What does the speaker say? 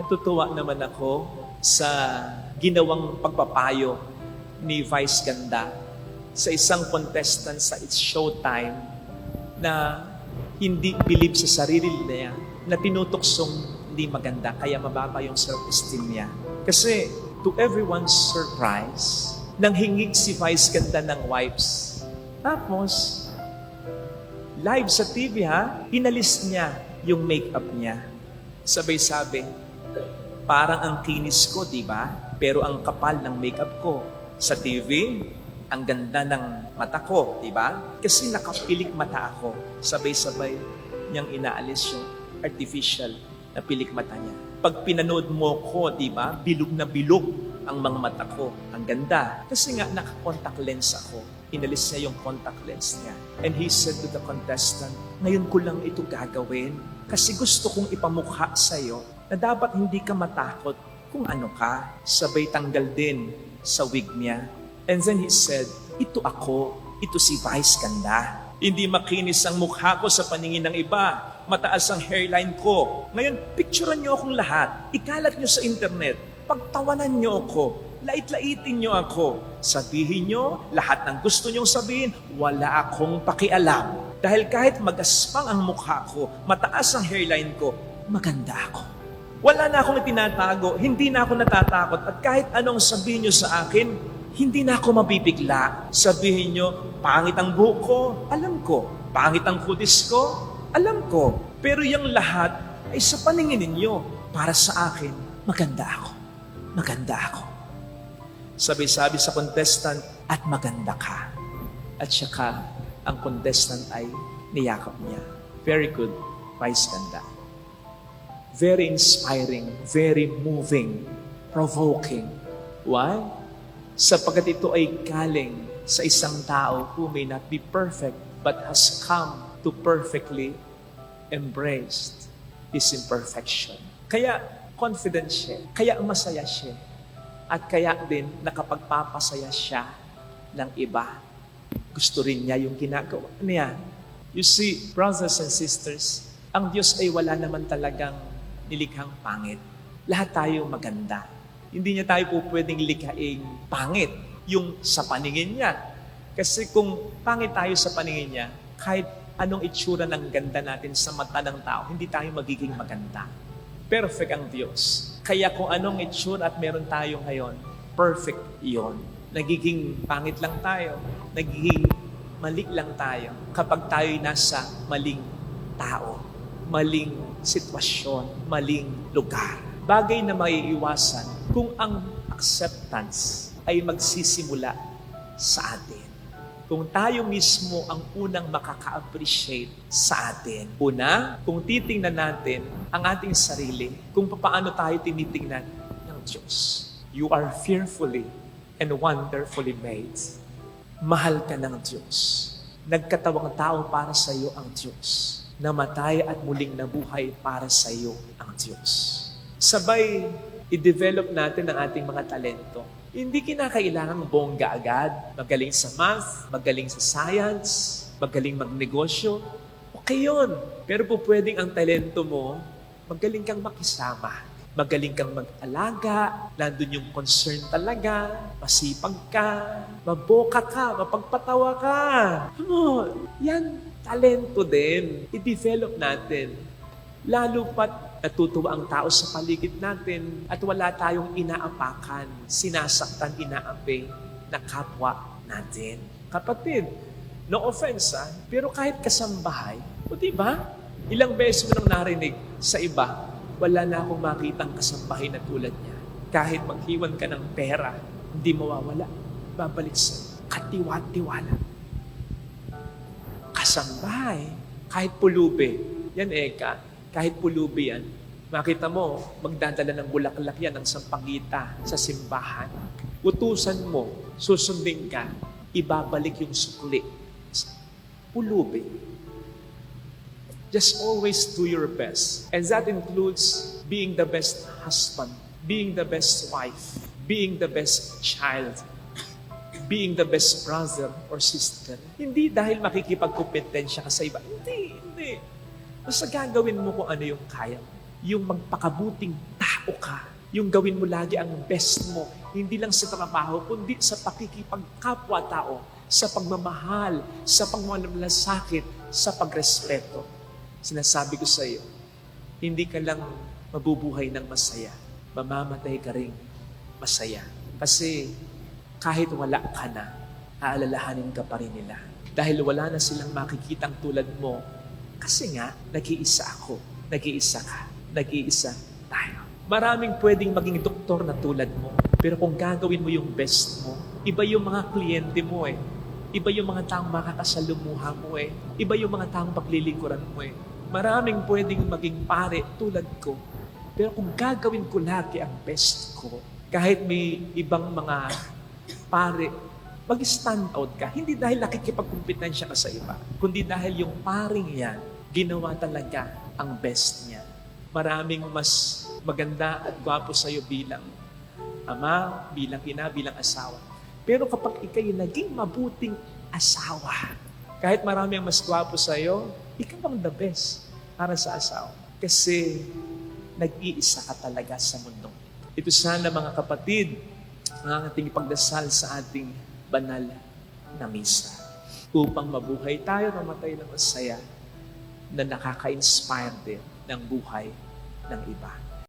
Natutuwa naman ako sa ginawang pagpapayo ni Vice Ganda sa isang contestant sa It's Showtime na hindi believe sa sarili niya na tinutuksong hindi maganda kaya mababa yung self-esteem niya. Kasi to everyone's surprise, nang hingi si Vice Ganda ng wipes. Tapos, live sa TV ha, inalis niya yung makeup niya. Sabay-sabi, parang ang kinis ko, di ba? Pero ang kapal ng makeup ko. Sa TV, ang ganda ng mata ko, di ba? Kasi nakapilik mata ako. Sabay-sabay niyang inaalis yung artificial na pilik mata niya. Pag pinanood mo ko, di ba? Bilog na bilog ang mga mata ko. Ang ganda. Kasi nga, naka-contact lens ako. Inalis niya yung contact lens niya. And he said to the contestant, ngayon ko lang ito gagawin kasi gusto kong ipamukha sa'yo na dapat hindi ka matakot kung ano ka. Sabay tanggal din sa wig niya. And then he said, ito ako, ito si Vice Ganda. Hindi makinis ang mukha ko sa paningin ng iba. Mataas ang hairline ko. Ngayon, picturean niyo akong lahat. Ikalat niyo sa internet. Pagtawanan niyo ako. Lait-laitin niyo ako. Sabihin niyo lahat ng gusto niyong sabihin, wala akong pakialam. Dahil kahit magaspang ang mukha ko, mataas ang hairline ko, maganda ako. Wala na akong itinatago, hindi na ako natatakot, at kahit anong sabihin niyo sa akin, hindi na ako mabibigla. Sabihin niyo, pangit ang buhok ko, alam ko. Pangit ang kutis ko, alam ko. Pero yung lahat ay sa paningin ninyo. Para sa akin, maganda ako. Maganda ako. Sabi-sabi sa contestant, at maganda ka. At saka, ang contestant ay niyakap niya. Very good, Vice Ganda. Very inspiring, very moving, provoking. Why? Sapagkat ito ay galing sa isang tao who may not be perfect but has come to perfectly embrace his imperfection. Kaya confident siya. Kaya masaya siya. At kaya din nakapagpapasaya siya ng iba. Gusto rin niya yung ginagawa niya. You see, brothers and sisters, ang Diyos ay wala naman talagang nilikhang pangit. Lahat tayo maganda. Hindi niya tayo po pwedeng likhaing pangit yung sa paningin niya. Kasi kung pangit tayo sa paningin niya, kahit anong itsura ng ganda natin sa mata ng tao, hindi tayo magiging maganda. Perfect ang Diyos. Kaya kung anong itsura at meron tayo ngayon, perfect yon. Nagiging pangit lang tayo. Nagiging mali lang tayo kapag tayo'y nasa maling tao, maling sitwasyon, maling lugar. Bagay na maiiwasan kung ang acceptance ay magsisimula sa atin. Kung tayo mismo ang unang makaka-appreciate sa atin. Una, kung titingnan natin ang ating sarili, kung paano tayo tinitingnan ng Diyos. You are fearfully and wonderfully made. Mahal ka ng Diyos. Nagkatawang tao para sa iyo ang Diyos. Namatay at muling nabuhay para sa iyo ang Diyos. Sabay, i-develop natin ang ating mga talento. Hindi kinakailangang bongga agad. Magaling sa math, magaling sa science, magaling magnegosyo. Okay yun. Pero po pwedeng ang talento mo, magaling kang makisama. Magaling kang mag-alaga, nandun yung concern talaga, masipag ka, maboka ka, mapagpatawa ka. On, yan, talento din. I-develop natin. Lalo pat natutuwa ang tao sa paligid natin at wala tayong inaapakan, sinasaktan, inaapi na kapwa natin. Kapatid, no offense ha, pero kahit kasambahay, o di ba? Ilang beses mo nang narinig sa iba, wala na akong makitang kasambahay na tulad niya. Kahit maghiwan ka ng pera, hindi mawawala. Babalik sa katiwa-tiwala. Kasambahay, kahit pulubi, yan eka, kahit pulubi yan, makita mo, magdadala ng bulaklak yan ng sampagita sa simbahan. Utusan mo, susundin ka, ibabalik yung sukli. Pulubi. Just always do your best. And that includes being the best husband, being the best wife, being the best child, being the best brother or sister. Hindi dahil makikipagkompetensya ka sa iba. Hindi, hindi. Basta gagawin mo kung ano yung kaya mo. Yung magpakabuting tao ka. Yung gawin mo lagi ang best mo, hindi lang sa trabaho, kundi sa pakikipagkapwa-tao, sa pagmamahal, sa pagmamalasakit, sa pagrespeto. Sinasabi ko sa iyo, hindi ka lang mabubuhay ng masaya, mamamatay ka rin masaya. Kasi kahit wala ka na, aalalahanin ka pa rin nila. Dahil wala na silang makikitang tulad mo. Kasi nga, nag-iisa ako, nag-iisa ka, nag-iisa tayo. Maraming pwedeng maging doktor na tulad mo. Pero kung gagawin mo yung best mo, iba yung mga kliyente mo eh. Iba yung mga taong makakasalumuha mo eh. Iba yung mga taong paglilingkuran mo eh. Maraming pwedeng maging pare tulad ko. Pero kung gagawin ko lagi ang best ko, kahit may ibang mga pare, mag-stand out ka. Hindi dahil nakikipagkumpetensya ka sa iba, kundi dahil yung paring yan, ginawa talaga ang best niya. Maraming mas maganda at gwapo sa'yo bilang ama, bilang ina, bilang asawa. Pero kapag ikay naging mabuting asawa, kahit marami ang mas gwapo sa'yo, ikaw ang the best para sa asawa. Kasi nag-iisa ka talaga sa mundo. Ito sana mga kapatid, ang ating pagdasal sa ating banal na misa. Upang mabuhay tayo, namatay ng masaya na nakaka-inspire din ng buhay ng iba.